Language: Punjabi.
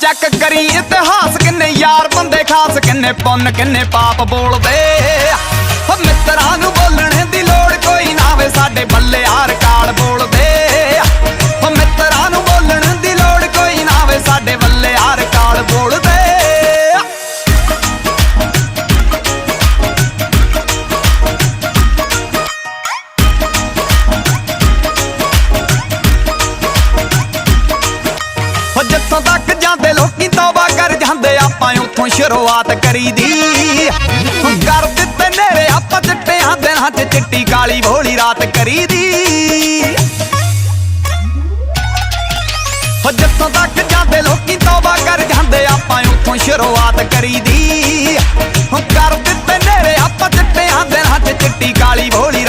ਚੈੱਕ ਕਰੀ ਇਤਿਹਾਸ ਕਿੰਨੇ ਯਾਰ ਬੰਦੇ ਖਾਸ ਕਿੰਨੇ ਪੁੰਨ ਕਿੰਨੇ ਪਾਪ ਬੋਲਦੇ। ਤੱਕ ਜਾਂਦੇ, ਲੋਕੀ ਤੌਬਾ ਕਰ ਜਾਂਦੇ, ਆਪਾਂ ਉੱਥੋਂ ਸ਼ੁਰੂਆਤ ਕਰੀਦੀ। ਕਰ ਦਿੱਤੇ ਨੇੜੇ, ਆਪਾਂ ਚਿੱਟਿਆਂ ਦਿਨਾਂ ਹੱਥ ਚਿੱਟੀ ਕਾਲੀ ਭੋਲੀ ਰਾਤ ਕਰੀਦੀ। ਹੋ ਜਿੱਥੋਂ ਤੱਕ ਜਾਂਦੇ, ਲੋਕੀ ਤੌਬਾ ਕਰ ਜਾਂਦੇ, ਆਪਾਂ ਉੱਥੋਂ ਸ਼ੁਰੂਆਤ ਕਰੀਦੀ। ਹੁਣ ਕਰ ਦਿੱਤੇ ਨੇੜੇ, ਆਪਾਂ ਚਿੱਟਿਆਂ ਦਿਨਾਂ ਹੱਥ ਚਿੱਟੀ ਕਾਲੀ ਭੋਲੀ